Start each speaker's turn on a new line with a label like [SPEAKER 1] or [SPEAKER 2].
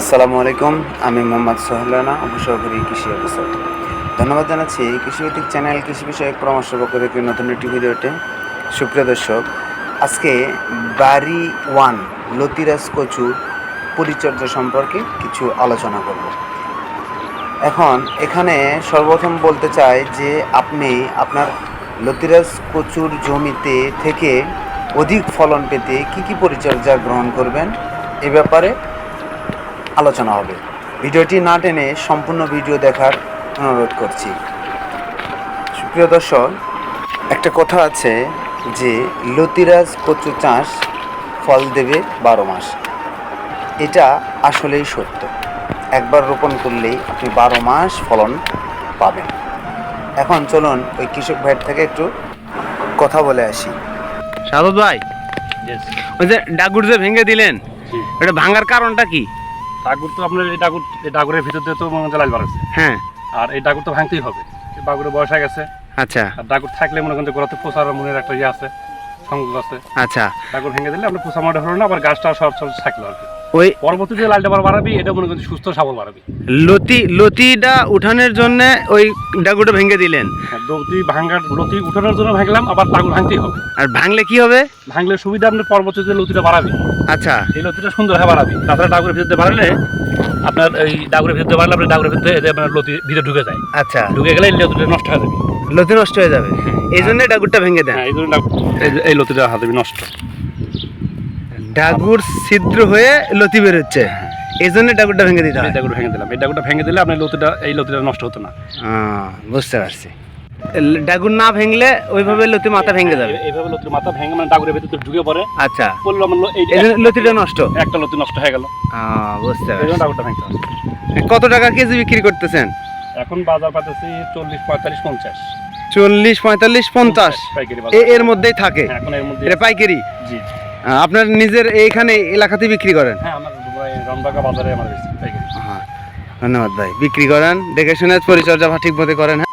[SPEAKER 1] আসসালামু আলাইকুম, আমি মোহাম্মদ সোহেলানা, উপসহকারী কৃষি অফিসার। ধন্যবাদ জানাচ্ছি কৃষিভিত্তিক চ্যানেল কৃষি বিষয়ক পরামর্শ পক্ষের একটি নতুন একটি ভিডিওতে। সুপ্রিয় দর্শক, আজকে বাড়ি ওয়ান, লতিরাজ কচুর পরিচর্যা সম্পর্কে কিছু আলোচনা করব। এখন এখানে সর্বপ্রথম বলতে চাই যে আপনি আপনার লতিরাজ কচুর জমিতে থেকে অধিক ফলন পেতে কি কি পরিচর্যা গ্রহণ করবেন এ ব্যাপারে আলোচনা হবে। ভিডিওটি না টেনে সম্পূর্ণ ভিডিও দেখার অনুরোধ করছি। সুপ্রিয় দর্শক একটা কথা আছে যে লতিরাজ কচু চাষ ফল দেবে বারো মাস। এটা আসলেই সত্য। একবার রোপণ করলেই আপনি বারো মাস ফলন পাবেন। এখন চলুন ওই কৃষক ভাইয়ের থেকে একটু কথা বলে আসি।
[SPEAKER 2] সাদত ভাই ওই যে ডাগুর যে ভেঙে দিলেন এটা ভাঙার কারণটা কি?
[SPEAKER 3] ডাগুর তো আপনার এই ডাগুর এই ডাগুরের ভিতর দিয়ে তো মনে হয় লাল বাড়াচ্ছে
[SPEAKER 2] হ্যাঁ।
[SPEAKER 3] আর এই ডাগুর তো ভাঙতেই হবে। এই ডাগুরের বয়স হয়ে গেছে।
[SPEAKER 2] আচ্ছা।
[SPEAKER 3] আর ডাগুর থাকলে মনে করেন যে গোড়াতে পোষার মনের একটা ইয়ে আছে সংযোগ আছে।
[SPEAKER 2] আচ্ছা।
[SPEAKER 3] ডাগুর ভেঙে দিলে আপনার পোষা মাঠে হলো না আবার গাছটা সব সব থাকল আর কি।
[SPEAKER 2] ওই
[SPEAKER 3] পরবর্তীতে লালটা বার বাড়াবি এটা মনে করেন সুস্থ সবল বাড়াবি।
[SPEAKER 2] লতি লতিটা উঠানোর জন্য ওই ডাগুরটা ভেঙে দিলেন।
[SPEAKER 3] হ্যাঁ, লতি ভাঙার লতি উঠানোর জন্য ভাঙলাম আবার ডাগুর ভাঙতেই হবে।
[SPEAKER 2] আর ভাঙলে কি হবে?
[SPEAKER 3] ভাঙলে সুবিধা আপনার পরবর্তীতে লতিটা বাড়াবি।
[SPEAKER 2] আচ্ছা।
[SPEAKER 3] এই লতিটা সুন্দর হয়ে বাড়াবি। তাছাড়া ডাগুরের ভিতরে বাড়ালে আপনার এই ডাগুরের ভিতরে বাড়লে আপনার ডাগুরের ভিতরে এতে আপনার লতি ভিতরে ঢুকে যায়।
[SPEAKER 2] আচ্ছা।
[SPEAKER 3] ঢুকে গেলে লতিটা নষ্ট হয়ে যাবে।
[SPEAKER 2] লতি নষ্ট হয়ে যাবে। এই জন্য ডাগুরটা ভেঙে দেন।
[SPEAKER 3] হ্যাঁ এই জন্য এই লতিটা হাতে নষ্ট।
[SPEAKER 2] ডাগুর ছিদ্র হয়ে লতি বেরোচ্ছে। এই জন্য ডাগুরটা ভেঙে দিতে হয়।
[SPEAKER 3] ডাগুটা ভেঙে দিলাম। এই ডাগুটা ভেঙে দিলে আপনার লতিটা এই লতিটা নষ্ট হতো না।
[SPEAKER 2] বুঝতে পারছি। ডাগুর না ভেঙলে ওইভাবে লতি মাথা ভেঙে যাবে।
[SPEAKER 3] এইভাবে লতির মাথা ভেঙে মানে ডাগুরের ভিতরে ঢুকে পড়ে।
[SPEAKER 2] আচ্ছা।
[SPEAKER 3] পড়ল আমার
[SPEAKER 2] লতিটা নষ্ট।
[SPEAKER 3] একটা লতি নষ্ট হয়ে গেল।
[SPEAKER 2] বুঝতে পারছি।
[SPEAKER 3] ডাগুটা ভেঙতে হবে
[SPEAKER 2] কত টাকা কেজি বিক্রি করতেছেন?
[SPEAKER 3] এখন বাজার পাতেছি চল্লিশ পঁয়তাল্লিশ পঞ্চাশ।
[SPEAKER 2] চল্লিশ পঁয়তাল্লিশ পঞ্চাশ।
[SPEAKER 3] পাইকারি
[SPEAKER 2] এর মধ্যেই থাকে।
[SPEAKER 3] হ্যাঁ, এখন এর মধ্যে
[SPEAKER 2] এটা পাইকারি?
[SPEAKER 3] জি।
[SPEAKER 2] আপনার নিজের এইখানে এলাকাতে বিক্রি করেন?
[SPEAKER 3] হ্যাঁ আমার বাজারে আমার
[SPEAKER 2] ধন্যবাদ ভাই। বিক্রি করেন দেখে শুনে পরিচর্যা ঠিক মতো করেন হ্যাঁ?